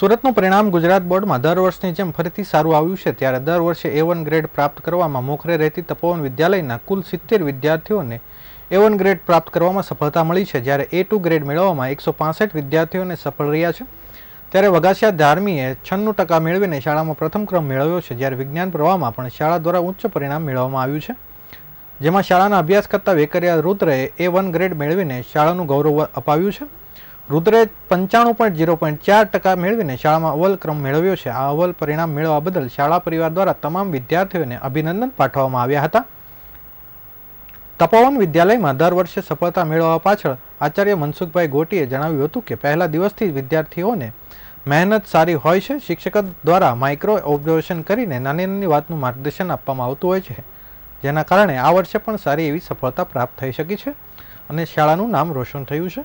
સુરતનું પરિણામ ગુજરાત બોર્ડમાં દર વર્ષની જેમ ફરીથી સારું આવ્યું છે. ત્યારે દર વર્ષે એ ગ્રેડ પ્રાપ્ત કરવામાં મોખરે રહેતી તપોવન વિદ્યાલયના કુલ સિત્તેર વિદ્યાર્થીઓને એ ગ્રેડ પ્રાપ્ત કરવામાં સફળતા મળી છે. જ્યારે એ ટુ ગ્રેડ મેળવવામાં એકસો પાસઠ વિદ્યાર્થીઓને સફળ રહ્યા છે. ત્યારે વગાસિયા ધાર્મીએ છન્નું ટકા મેળવીને શાળામાં પ્રથમ ક્રમ મેળવ્યો છે. જ્યારે વિજ્ઞાન પ્રવાહમાં પણ શાળા દ્વારા ઉચ્ચ પરિણામ મેળવવામાં આવ્યું છે. જેમાં શાળાના અભ્યાસ કરતા વેકરિયા રુદ્રએ એ વન ગ્રેડ મેળવીને શાળાનું ગૌરવ અપાવ્યું છે. રુદ્રે પંચાણું પોઈન્ટ ઝીરો પોઈન્ટ ચાર ટકા મેળવીને શાળામાં અવ્વલ ક્રમ મેળવ્યો છે. આ અવ્વલ પરિણામ મેળવવા બદલ શાળા પરિવાર દ્વારા તમામ વિદ્યાર્થીઓને અભિનંદન પાઠવવામાં આવ્યા હતા. તપોવન વિદ્યાલયમાં દર વર્ષે સફળતા મેળવવા પાછળ આચાર્ય મનસુખભાઈ ગોટીએ જણાવ્યું હતું કે પહેલા દિવસથી વિદ્યાર્થીઓને મહેનત સારી હોય છે. શિક્ષક દ્વારા માઇક્રો ઓબ્ઝર્વેશન કરીને નાની નાની વાતનું માર્ગદર્શન આપવામાં આવતું હોય છે. જેના કારણે આ વર્ષે પણ સારી એવી સફળતા પ્રાપ્ત થઈ શકી છે અને શાળાનું નામ રોશન થયું છે.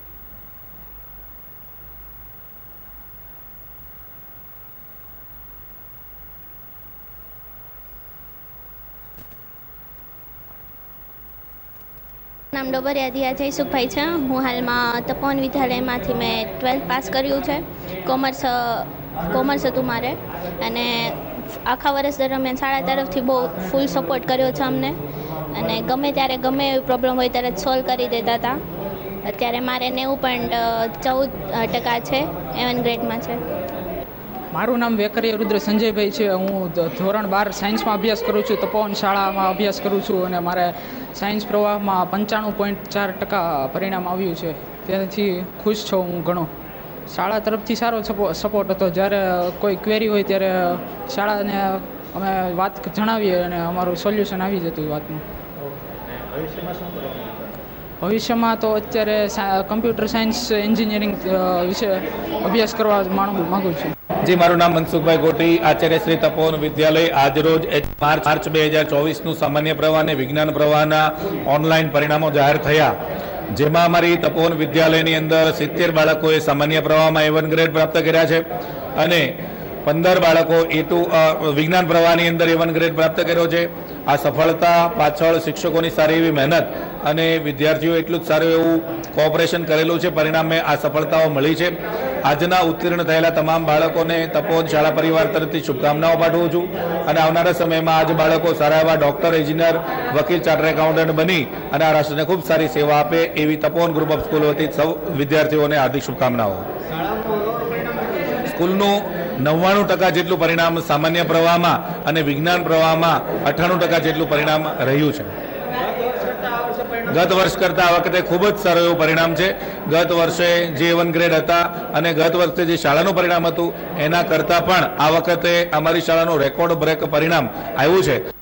નામ ડોબરિયા દિયા જયસુખભાઈ છે. હું હાલમાં તપોવન વિદ્યાલયમાંથી મેં ટ્વેલ્થ પાસ કર્યું છે. કોમર્સ કોમર્સ હતું મારે. અને આખા વર્ષ દરમિયાન શાળા તરફથી બહુ ફૂલ સપોર્ટ કર્યો છે અમને. અને ગમે ત્યારે ગમે એવી પ્રોબ્લેમ હોય ત્યારે સોલ્વ કરી દેતા હતા. અત્યારે મારે નેવું પોઈન્ટ ચૌદ ટકા છે, એવન ગ્રેડમાં છે. મારું નામ વેકરી રુદ્ર સંજયભાઈ છે. હું ધોરણ બાર સાયન્સમાં અભ્યાસ કરું છું, તપોવન શાળામાં અભ્યાસ કરું છું અને મારે સાયન્સ પ્રવાહમાં પંચાણું પોઈન્ટ ચાર ટકા પરિણામ આવ્યું છે. તેથી ખુશ છું હું ઘણો. શાળા તરફથી સારો સપો- સપોર્ટ હતો. જ્યારે કોઈ ક્વેરી હોય ત્યારે શાળાને અમે વાત જણાવીએ અને અમારું સોલ્યુશન આવી જતું વાતનું. ભવિષ્યમાં તો અત્યારે કમ્પ્યુટર સાયન્સ એન્જિનિયરિંગ વિશે અભ્યાસ કરવા માગું છું. જી, મારું નામ મનસુખભાઈ ગોટી, આચાર્ય શ્રી તપોવન વિદ્યાલય. આજરોજ રોજ માર્ચ માર્ચ બે હજાર ચોવીસનું સામાન્ય પ્રવાહ અને વિજ્ઞાન પ્રવાહના ઓનલાઈન પરિણામો જાહેર થયા. જેમાં અમારી તપોવન વિદ્યાલયની અંદર સિત્તેર બાળકોએ સામાન્ય પ્રવાહમાં એવન ગ્રેડ પ્રાપ્ત કર્યા છે અને પંદર બાળકો એ ટુ વિજ્ઞાન પ્રવાહની અંદર એવન ગ્રેડ પ્રાપ્ત કર્યો છે. આ સફળતા પાછળ શિક્ષકોની સારી એવી મહેનત અને વિદ્યાર્થીઓ એટલું જ સારું એવું કોઓપરેશન કરેલું છે. પરિણામે આ સફળતાઓ મળી છે. આજના ઉત્તીર્ણ થયેલા તમામ બાળકોને તપોવન શાળા પરિવાર તરફથી શુભકામનાઓ પાઠવું છું. અને આવનારા સમયમાં આજ બાળકો સારા એવા ડોક્ટર, એન્જિનિયર, વકીલ, ચાર્ટર એકાઉન્ટન્ટ બની અને આ રાષ્ટ્રને ખૂબ સારી સેવા આપે એવી તપોવન ગ્રુપ ઓફ સ્કૂલ વતી સૌ વિદ્યાર્થીઓને હાર્દિક શુભકામનાઓ. સ્કૂલનું નવ્વાણું ટકા જેટલું પરિણામ સામાન્ય પ્રવાહમાં અને વિજ્ઞાન પ્રવાહમાં અઠ્ઠાણું ટકા જેટલું પરિણામ રહ્યું છે. ગત વર્ષ કરતાં આ વખતે ખૂબ જ સારું એવું પરિણામ છે. ગત વર્ષે જે વન ગ્રેડ હતા અને ગત વર્ષે જે શાળાનું પરિણામ હતું, એના કરતાં પણ આ વખતે અમારી શાળાનું રેકોર્ડ બ્રેક પરિણામ આવ્યું છે.